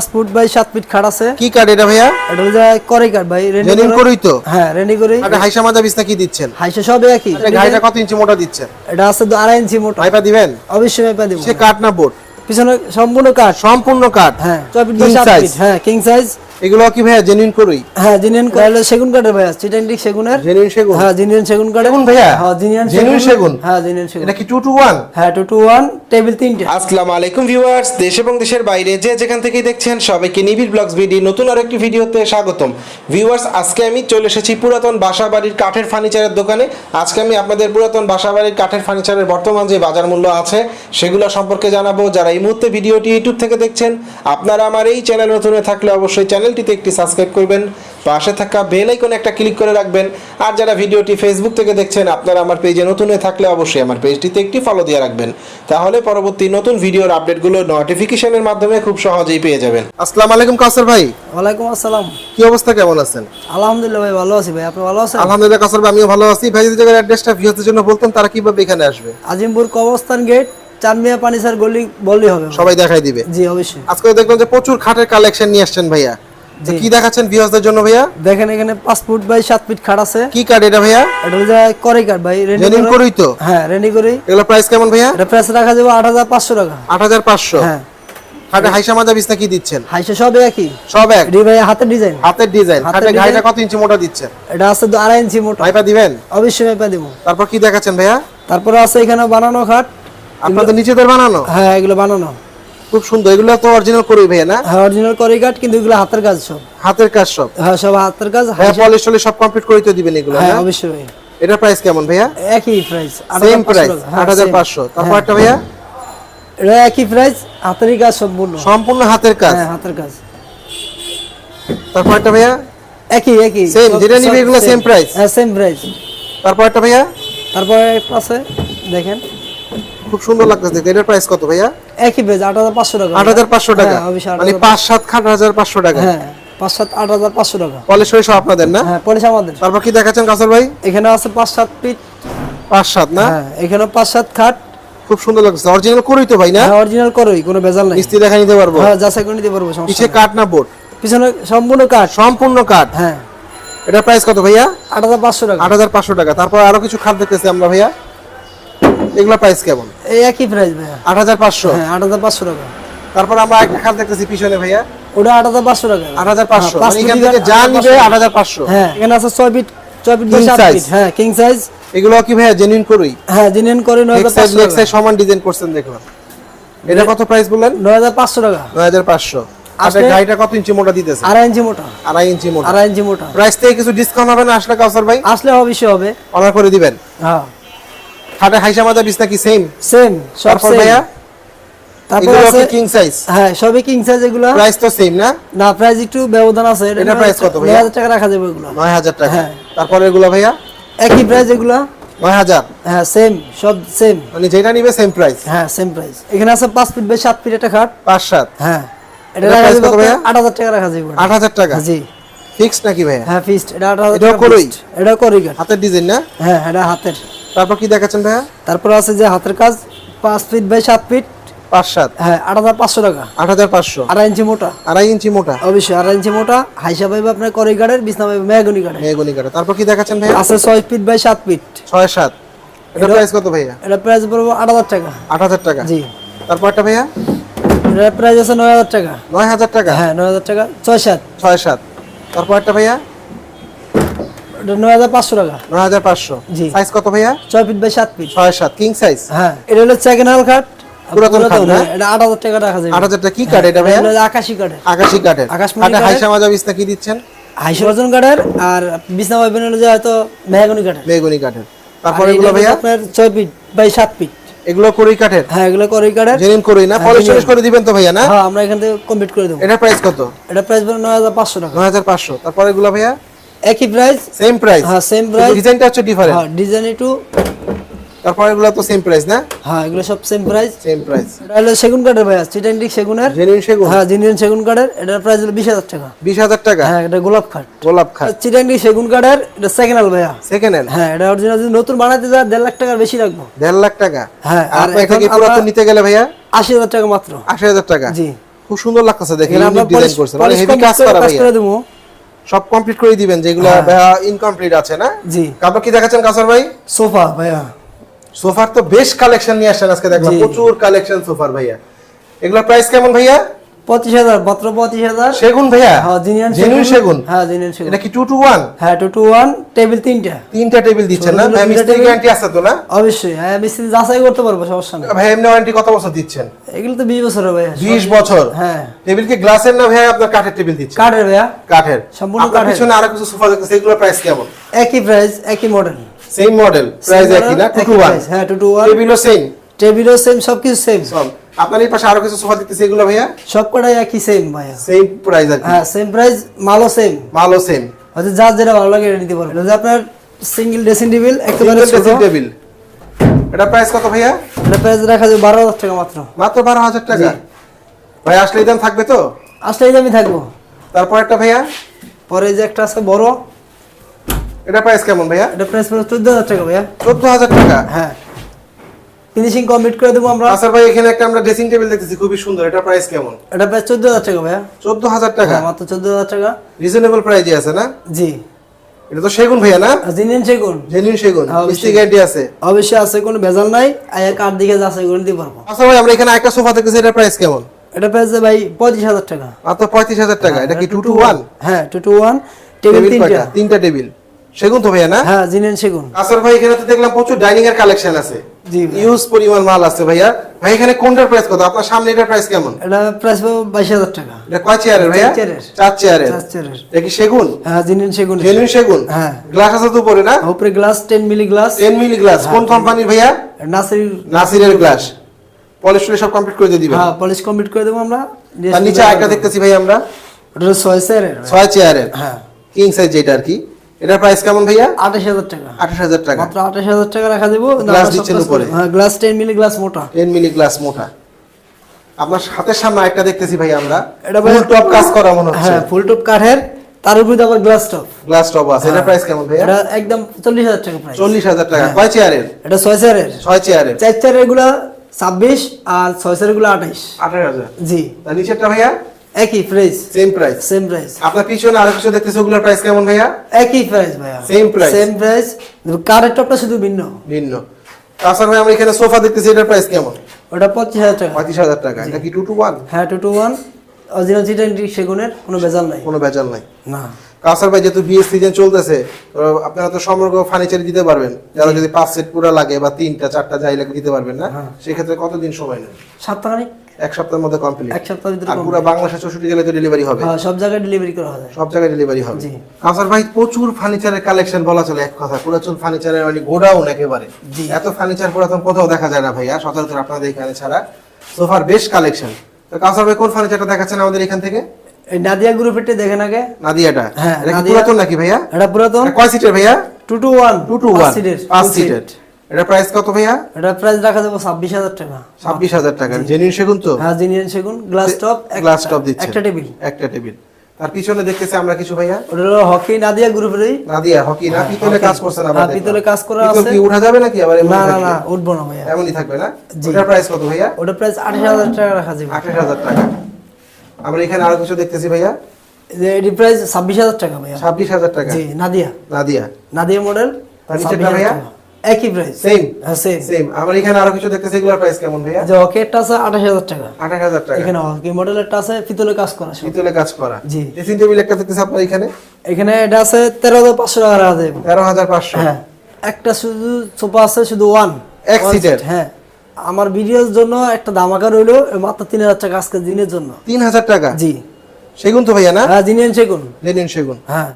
পাঁচ foot by সাত fit খাট আছে। কি কাঠ এটা ভাইয়া? এটা হলো করে কাঠ ভাই রেন্ডি করেই তো? হ্যাঁ রেনি করে এটা হাইসা মাদা বিছনা কি দিচ্ছেন? হাইসা সব একই। এটা গাড়িটা কত ইঞ্চি মোটা দিচ্ছেন? এটা আছে দু- আড়াই ইঞ্চি মোটা ভাইপা দিবেন? অবশ্যই মেপা দিব। সে কাঠ না বোর্ড? পিছনে সম্পূর্ণ কাঠ সম্পূর্ণ কাঠ হ্যাঁ ছয় ফিট বাই King ফিট। হ্যাঁ কিং সাইজ এগুলো কি ভাইয়া জেনুইন করই? হ্যাঁ জিনিয়ান হলো সেগুন কাঠের ভাই চিটান্ডিক সেগুনের? জেনুইন সেগুন? হ্যাঁ জিনিয়ান সেগুন কাঠ সেগুন ভাইয়া? হ্যাঁ জিনিয়ান Genuine সেগুন? হ্যাঁ জিনিয়ান সেগুন। এটা কি টু টু ওয়ান হ্যাঁ টু টু ওয়ান টেবিল তিনটে। আসসালামু আলাইকুম ভিউয়ার্স দেশ এবং দেশের বাইরে যে যেখান থেকেই দেখছেন সবাইকে নিবিড় ব্লগস ভিডি নতুন আর একটি ভিডিওতে স্বাগতম। ভিউয়ার্স আজকে আমি চলে এসেছি পুরাতন বাসা বাড়ির কাঠের ফার্নিচারের দোকানে। আজকে আমি আপনাদের পুরাতন বাসা বাড়ির কাঠের ফার্নিচারের বর্তমান যে বাজার মূল্য আছে সেগুলো সম্পর্কে জানাব। যারা এই মুহূর্তে ভিডিওটি ইউটিউব থেকে দেখছেন আপনারা আমার এই চ্যানেল নতুন থাকলে অবশ্যই চ্যানেলটিতে একটি সাবস্ক্রাইব করবেন পাশে থাকা বেল আইকনে একটা ক্লিক করে রাখবেন আর যারা ভিডিওটি ফেসবুক থেকে দেখছেন আপনারা আমার পেজে নতুন হয়ে থাকলে অবশ্যই আমার পেজটিতে একটি ফলো দিয়ে রাখবেন। তাহলে পরবর্তী নতুন ভিডিওর আপডেটগুলো নোটিফিকেশনের মাধ্যমে খুব সহজেই পেয়ে যাবেন। আসসালামু আলাইকুম কাসর ভাই। ওয়ালাইকুম আসসালাম। কি অবস্থা কেমন আছেন? আলহামদুলিল্লাহ ভাই ভালো আছি ভাই। আপনি ভালো আছেন? আলহামদুলিল্লাহ কাসর ভাই আমিও ভালো আছি। ভাই যদি জায়গার অ্যাড্রেসটা ভিউয়ারদের জন্য বলতেন তারা কীভাবে এখানে আসবে? আজিমপুর কবরস্থান গেট চানমিয়া পানিসার গলি বললি হবে। সবাই দেখাই দিবে। জি অবশ্যই। আজকে দেখলাম যে প্রচুর খাটের কালেকশন নিয়ে আসছেন ভাইয়া। কি দেখাচ্ছেন ভিউয়ারদের জন্য ভাইয়া? দেখেন এখানে পাঁচ ফুট বাই সাত ফিট খাট আছে। কি কাঠ এটা ভাইয়া? এটা হলো যে করে কাঠ ভাই রেন্ডি করই তো? হ্যাঁ রেন্ডি করি এগুলো প্রাইস কেমন ভাইয়া? এটা প্রাইস রাখা যাবে আট হাজার পাঁচশো টাকা। আট হাজার পাঁচশো? হ্যাঁ। খাটে হাইসা মাজা বিছনা কি দিচ্ছেন? হাইসা সব একই। সব এক? এটি ভাই হাতের ডিজাইন হাতের ডিজাইন হাতের খাটে কত ইঞ্চি মোটা দিচ্ছেন? এটা আছে দু- আড়াই ইঞ্চি মোটা। ভাইপা দিবেন? অবশ্যই মেপা দিব। তারপর কি দেখাচ্ছেন ভাইয়া? তারপরে আছে এখানে বানানো খাট। আপনাদের নিজেদের বানানো? হ্যাঁ এগুলো বানানো। খুব সুন্দর। এগুলো তো অরিজিনাল করই ভাইয়া না? হ্যাঁ অরিজিনাল করে কাঠ কিন্তু এগুলো হাতের কাজ সব। হাতের কাজ সব? হ্যাঁ সব হাতের কাজ ভাইয়া পলিশ টলিশ সব কমপ্লিট করে তো দিবেন এগুলো হ্যাঁ অবশ্যই। ভাই এটা প্রাইস কেমন ভাইয়া? একই প্রাইস সেম প্রাইস আট হাজার পাঁচশো। তারপর একটা ভাইয়া? এটা একই প্রাইস হাতেরই কাজ সম্পূর্ণ। সম্পূর্ণ হাতের কাজ? হ্যাঁ হাতের কাজ। তারপর একটা ভাইয়া? একই একই। সব- যেটা নিবে এগুলো same price? হ্যাঁ সেম প্রাইস তারপর একটা ভাইয়া? তারপর একটা আছে দেখেন। খুব সুন্দর লাগতেছে দেখতে। এটার প্রাইস কত ভাইয়া? একই হাজার পাঁচশো টাকা। আট হাজার পাঁচশো টাকা। হ্যাঁ, মানে হাজার- পাঁচ সাত খাট হাজার পাঁচশো টাকা। হ্যাঁ পাঁচ সাত আট হাজার পাঁচশো টাকা। পলিশ সব আপনাদের না? হ্যাঁ পলিশ আমাদের। তারপর কি দেখাচ্ছেন কাসর ভাই? এখানে আছে পাঁচ সাত ফিট পাঁচ সাত না? হ্যাঁ এখানে পাঁচ সাত খাট। খুব সুন্দর লাগছে অরিজিনাল করই তো ভাই না? হ্যাঁ অরিজিনাল করোই কোনো ভেজাল নাই। মিস্ত্রি দেখা নিতে পারব। হ্যাঁ যাচাই করে নিতে পারব সমস্যা পিছে। কাঠ না বোর্ড? পিছনে সম্পূর্ণ কাঠ। সম্পূর্ণ কাঠ? হ্যাঁ। এটার প্রাইস কত ভাইয়া? আট হাজার পাঁচশো টাকা। আট হাজার পাঁচশো টাকা। তারপর আরও কিছু খাট দেখতেছি আমরা ভাইয়া। এগুলা প্রাইস কেমন? এই একই প্রাইস ভাইয়া। আট হাজার পাঁচশো? হ্যাঁ আট হাজার পাঁচশো টাকা। তারপর আমরা একটা খাট দেখতেছি পিছনে ভাইয়া। ওটা আট হাজার পাঁচশো টাকা। আট হাজার পাঁচশো। হ্যাঁ, পাঁচ মানে এখান থেকে যা নিবে আট হাজার পাঁচশো। হ্যাঁ এখানে আছে ছয় ফিট ছয় ফিট বাই King সাত size? ফিট হ্যাঁ কিং সাইজ এগুলো কি ভাইয়া জেনুইন করই হ্যাঁ জিনিয়ান করে নয় হাজার পাঁচশো সাইজ সমান ডিজাইন করছেন দেখলাম। এটা কত প্রাইস বললেন? নয় হাজার পাঁচশো টাকা। নয় হাজার পাঁচশো। আসলে- গাড়িটা কত ইঞ্চি মোটা দিতেছে? আড়াই ইঞ্চি মোটা। আড়াই ইঞ্চি মোটা। আড়াই ইঞ্চি মোটা। প্রাইস থেকে কিছু ডিসকাউন্ট হবে না আসলে কাউসার ভাই? আসলে অবশ্যই হবে। অর্ডার করে দিবেন। হ্যাঁ। খাটে হাইসা মাজা বিছনা কি সেম সেম সব তারপর ভাইয়া? তারপর আছে কিং সাইজ হ্যাঁ সবই কিং সাইজ এগুলো। প্রাইস তো সেম না? না প্রাইস একটু ব্যবধান আছে। এটা price কত? নয় হাজার টাকা রাখা যাবে এগুলো। নয় হাজার টাকা। হ্যাঁ। তারপরে এগুলো ভাইয়া? একই প্রাইস এগুলো। নয় হাজার। হ্যাঁ সেম সব সেম মানে যেটা নিবে সেম প্রাইস হ্যাঁ সেম প্রাইস এখানে আছে পাঁচ ফিট বাই সাত ফিট একটা খাট। পাঁচ সাত। হ্যাঁ। এটা এটা রাখা যাবে কত ভাইয়া? আট হাজার টাকা রাখা যাবে আট হাজার টাকা? জি। ফিক্সড নাকি ভাইয়া? হ্যাঁ ফিস্ট এটা? করি কাঠ হাতের ডিজাইন না? হ্যাঁ এটা হাতের। তারপর কি দেখাচ্ছেন ভাইয়া? তারপর আছে যে হাতের কাজ পাঁচ ফিট বাই সাত ফিট। পাঁচ সাত। হ্যাঁ আট হাজার পাঁচশো টাকা। আট হাজার পাঁচশো। আড়াই ইঞ্চি মোটা। আড়াই ইঞ্চি মোটা। অবশ্যই আড়াই ইঞ্চি মোটা। হাইসা পাইবে আপনার করি বিছনা পাইবে মেহগুনি তারপর কি দেখাচ্ছেন ভাইয়া? আছে ছয় ফিট বাই সাত ফিট। ছয় সাত। এটা এটা- প্রাইস কত ভাইয়া? এটা প্রাইস পড়ব আট হাজার টাকা। আট হাজার টাকা। জি। তারপর একটা ভাইয়া? এটা প্রাইস আছে নয় হাজার টাকা। নয় হাজার টাকা। হ্যাঁ নয় হাজার টাকা। ছয় সাত। ছয় সাত। তারপর একটা ভাইয়া? এটা নয় হাজার পাঁচশো টাকা। নয় হাজার পাঁচশো। জি। সাইজ কত ভাইয়া? ছয় ফিট বাই সাত ফিট। ছয় সাত। কিং সাইজ হ্যাঁ এটা হলো সেকেন্ড হ্যান্ড পুরাতন খাট না? হ্যাঁ, এটা আট হাজার টাকা রাখা যাবে। আট হাজার টাকা। কি কাঠ এটা ভাইয়া? হলো আকাশি বিছনা কি দিচ্ছেন? আর বিছনা পাইবেন হলো যে হয়তো মেহগুনি তারপর এগুলো ভাইয়া? আপনার ছয় ফিট বাই সাত ফিট। এগুলো কড়ই কাঠের হ্যাঁ এগুলো করি কাঠের জেনুইন কড়ই না? হ্যাঁ, পলিশ টলিশ করে দিবেন তো ভাইয়া না? হ্যাঁ আমরা এখান থেকে কমপ্লিট করে দেবো। এটা প্রাইস কত? এটা প্রাইস বলে নয় হাজার পাঁচশো টাকা। নয় হাজার পাঁচশো। তারপর এগুলো ভাইয়া? একই প্রাইস সেম প্রাইস হ্যাঁ সেম প্রাইস ডিজাইনটা হচ্ছে ডিফারেন্ট হ্যাঁ ডিজাইন একটু তারপর এগুলো তো সেম প্রাইস না? হ্যাঁ এগুলো সব সেম প্রাইস সেম প্রাইস এটা হলো সেগুন কাঠের ভাই চিটান্ডিক সেগুনের। জেনুইন সেগুন? হ্যাঁ জিনিয়ান সেগুন কাঠের। এটার প্রাইস হলো বিশ হাজার টাকা। বিশ হাজার টাকা? হ্যাঁ এটা গোলাপ খাট। গোলাপ খাট। চিটান্ডিক সেগুন কাঠের এটা সেকেন্ড হ্যান্ড ভাইয়া। সেকেন্ড হ্যান্ড হ্যাঁ এটা অরিজিনাল যদি নতুন বানাতে যায় দেড় লাখ টাকার বেশি রাখব। দেড় লাখ টাকা? হ্যাঁ, আর আর এখন পুরাতন আমরা- নিতে গেলে ভাইয়া? আশি হাজার টাকা মাত্র। আশি হাজার টাকা? জি। খুব সুন্দর লাগতেছে দেখে এখানে আমরা ডিজাইন করছেন। মানে হেভি কাজ করে ভাইয়া। করে দেবো। সব কমপ্লিট করে দিবেন যেগুলো ভাইয়া ইনকমপ্লিট আছে না? জি। তারপর কি দেখাচ্ছেন কাসার ভাই? সোফা ভাইয়া। সোফার তো বেশ কালেকশন নিয়ে আসেন আজকে দেখলাম। প্রচুর কালেকশন সোফার ভাইয়া। এগুলোর প্রাইস কেমন ভাইয়া? পঁচিশ হাজার মাত্র পঁচিশ হাজার। সেগুন ভাইয়া? হ্যাঁ জিনিয়ান জেনুইন সেগুন। হ্যাঁ জিনিয়ান সেগুন। এটা কি টু টু ওয়ান হ্যাঁ টু টু ওয়ান টেবিল তিনটা। তিনটা টেবিল দিচ্ছেন না? ভাই মিস্ত্রি গ্যারান্টি আছে তো না? অবশ্যই হ্যাঁ মিস্ত্রি যাচাই করতে পারব সমস্যা নেই। ভাই এমনি ওয়ারেন্টি কত বছর দিচ্ছেন? এগুলো তো বিশ বছরের ভাইয়া বিশ বছর? হ্যাঁ। টেবিল কি গ্লাসের না ভাই আপনার কাঠের টেবিল দিচ্ছেন? কাঠের ভাইয়া। কাঠের। সম্পূর্ণ কাঠের। পিছনে আরও কিছু সোফা দেখতেছি এগুলোর প্রাইস কেমন? একই প্রাইস একই মডেল সেম মডেল প্রাইস একই না? টু টু ওয়ান হ্যাঁ টু টু ওয়ান টেবিলও সেম টেবিলও সেম সবকিছু সেম সব। আপনার এই পাশে আরও কিছু সোফা দেখতেছি এগুলো ভাইয়া? সব কটাই একই সেম ভাইয়া। সেম প্রাইস আর হ্যাঁ সেম প্রাইস মালও সেম মালও সেম হয়তো যার যেটা ভালো লাগে এটা নিতে পারবেন। যদি আপনার সিঙ্গেল ড্রেসিং টেবিল একেবারে ড্রেসিং টেবিল এটা প্রাইস কত ভাইয়া? এটা প্রাইস রাখা যাবে বারো হাজার টাকা মাত্র। মাত্র বারো হাজার টাকা? ভাই আসলে দাম থাকবে তো? আসলে এই দামই থাকব। তারপর একটা ভাইয়া? পরে যে একটা আছে বড়। এটা প্রাইস কেমন ভাইয়া? এটা প্রাইস পড়বে চোদ্দ হাজার টাকা ভাইয়া। চোদ্দ হাজার টাকা? হ্যাঁ। ফিনিশিং কমপ্লিট করে দেবো আমরা। আচ্ছা ভাই এখানে একটা আমরা ড্রেসিং টেবিল দেখতেছি খুবই সুন্দর। এটা প্রাইস কেমন? এটা প্রাইস চোদ্দ হাজার টাকা ভাইয়া। চোদ্দ হাজার টাকা? হ্যাঁ মাত্র চোদ্দ হাজার টাকা। রিজনেবল প্রাইজে আছে না? জি। এটা তো সেগুন ভাইয়া না? আর জিনিয়ান সেগুন। জেনুইন সেগুন হ্যাঁ। মিস্ত্রি গ্যারান্টি আছে। অবশ্যই আছে কোনো ভেজাল নাই। আয়া কাঠ দিকে যাচাই করে দিতে পারব আচ্ছা ভাই আমরা এখানে একটা সোফা দেখতেছি এটা প্রাইস কেমন? এটা প্রাইস ভাই পঁয়ত্রিশ হাজার টাকা। মাত্র পঁয়ত্রিশ হাজার টাকা এটা কি টু টু ওয়ান হ্যাঁ two two one table table তিনটা। তিনটা টেবিল সেগুন তো ভাইয়া না? হ্যাঁ জিনিয়ান সেগুন। আসর ভাই এখানে তো দেখলাম প্রচুর ডাইনিং এর কালেকশন আছে। ভাই। ইউজ পরিমাণ মাল আছে ভাইয়া। ভাই এখানে কোনটার প্রাইস কত? আপনার সামনে এটার প্রাইস কেমন? এটা প্রাইস বাইশ হাজার টাকা। এটা কয় চেয়ারের ভাইয়া? চার চেয়ারের। চার চেয়ারের এটা কি সেগুন? হ্যাঁ জিনিয়ান সেগুন জেনুইন সেগুন? হ্যাঁ। গ্লাস আছে তো উপরে না? উপরে glass ten milli glass 10 milli glass কোন কোম্পানির ভাইয়া? নাসির নাসিরের গ্লাস পলিশ সব কমপ্লিট করে দিয়ে দিবেন। হ্যাঁ পলিশ কমপ্লিট করে দেবো আমরা। তার নিচে আরেকটা দেখতেছি ভাই আমরা। ওটা ছয় চেয়ারের ছয় চেয়ারের হ্যাঁ। কিং সাইজ যেটা আর কি। এটার প্রাইস কেমন ভাইয়া? আঠাশ হাজার টাকা। আঠাশ হাজার টাকা। মাত্র আঠাশ হাজার টাকা রাখা দেবো। Glass দিচ্ছেন উপরে। হ্যাঁ গ্লাস টেন মিলি গ্লাস মোটা। টেন মিলি গ্লাস মোটা। আপনার হাতের সামনে একটা দেখতেছি ভাই আমরা। এটা ফুল টপ কাজ করা মনে হচ্ছে। হ্যাঁ ফুল টপ কাঠের। তার উপরে আবার গ্লাস টপ গ্লাস টপ আছে। এটার প্রাইস কেমন ভাইয়া? এটা একদম চল্লিশ হাজার টাকা প্রাইস চল্লিশ হাজার টাকা। হ্যাঁ। কয় চেয়ারের এটা ছয় চেয়ারের ছয় চেয়ারের চার চেয়ারেরগুলা ছাব্বিশ আর ছয় চেয়ারেরগুলা আঠাইশ। আঠারো হাজার। জি। তার নিচেরটা ভাইয়া? একই price same price same price আপনার পিছনে আরও কিছু দেখতেছি ওগুলোর প্রাইস কেমন ভাইয়া? একই প্রাইস ভাইয়া। Same price? সেম প্রাইস কারের টপটা শুধু ভিন্ন। ভিন্ন। তাছাড়া ভাই আমরা এখানে সোফা দেখতেছি এটার প্রাইস কেমন? ওটা পঁচিশ হাজার টাকা। পঁয়ত্রিশ হাজার টাকা। এটা কি টু টু ওয়ান হ্যাঁ টু টু ওয়ান অরিজিনাল চিটান সেগুনের কোনো ভেজাল নাই। কোনো বেচাল নাই। না। কাসার ভাই যেহেতু বিয়ের সিজন চলতেছে আপনারা তো সমগ্র ফার্নিচার দিতে পারবেন। যারা যদি পাঁচ সেট পুরো লাগে বা তিনটা চারটা যাই লাগে দিতে পারবেন না। হ্যাঁ। সেক্ষেত্রে কতদিন সময় নেন সপ্তাহখানিক এক সপ্তাহের মধ্যে কমপ্লিট এক সপ্তাহের ভিতরে আর পুরো বাংলাদেশে চৌষট্টি জেলায় তো ডেলিভারি হবে। হ্যাঁ সব জায়গায় ডেলিভারি করা হয়। সব জায়গায় ডেলিভারি হবে। জি। কাসার ভাই প্রচুর ফার্নিচারের কালেকশন বলা চলে এক কথা পুরাতন ফার্নিচারের মানে গোডাউন একেবারে। জি। এত ফার্নিচার পুরাতন কোথাও দেখা যায় না ভাইয়া সচরাচর আপনাদের এখানে ছাড়া। সোফার বেশ কালেকশন তো কাসার ভাই কোন ফার্নিচারটা দেখাচ্ছেন আমাদের এখান থেকে? এই নাদিয়া গ্রুপেরটা দেখেন আগে। নাদিয়াটা? হ্যাঁ। পুরাতন নাকি ভাইয়া? এটা পুরাতন। কয় সিটের ভাইয়া? Two two one two two one সিটের পাঁচ সিটের seat। এটা প্রাইস কত ভাইয়া? এটা প্রাইস রাখা যাবে ছাব্বিশ হাজার টাকা। ছাব্বিশ হাজার টাকা। জেনুইন সেগুন তো? হ্যাঁ জিনিয়ান সেগুন গ্লাস টপ গ্লাস টপ দিচ্ছে। একটা টেবিল একটা টেবিল তার পিছনে দেখতেছি আমরা কিছু ভাইয়া? ওটা হলো হকি নাদিয়া গ্রুপেরই নাদিয়া হকি না পিতলে কাজ করছেন আবার হ্যাঁ, দেখলাম। পিতলে কাজ করা আছে। কি উঠা যাবে নাকি আবার না না না উঠবো না ভাইয়া। এমনই থাকবে না? জি। ওটার প্রাইস কত ভাইয়া? ওটা প্রাইস আঠাশ হাজার টাকা রাখা যাবে। আঠাশ হাজার টাকা। আমরা এখানে আরও কিছু দেখতেছি ভাইয়া? এটি প্রাইস ছাব্বিশ হাজার টাকা ভাইয়া। ছাব্বিশ হাজার টাকা। জি নাদিয়া। নাদিয়া। নাদিয়া মডেল তার নিচেরটা ভাইয়া? একই প্রাইস সেম হ্যাঁ সেম সেম আমরা এখানে আরও কিছু দেখতেছি এগুলোর প্রাইস কেমন ভাইয়া? যে হকেরটা আছে আঠাশ হাজার টাকা। আঠাশ হাজার টাকা। এখানে হকি মডেলেরটা আছে পিতলে কাজ করা। পিতলে কাজ করা। জি। ড্রেসিং টেবিল একটা দেখতেছি আপনার এখানে। এখানে এটা আছে তেরো হাজার পাঁচশো টাকা হাজার পাঁচশো। হ্যাঁ। একটা শুধু সোফা আছে শুধু ওয়ান এক সিটের? হ্যাঁ। আমার ভিডিওর জন্য একটা দামাকা রইল মাত্র তিন হাজার টাকা আজকে দিনের জন্য। তিন হাজার টাকা? জি। সেগুন তো ভাইয়া না? হ্যাঁ জিনিয়ান সেগুন। জেনুইন সেগুন। হ্যাঁ।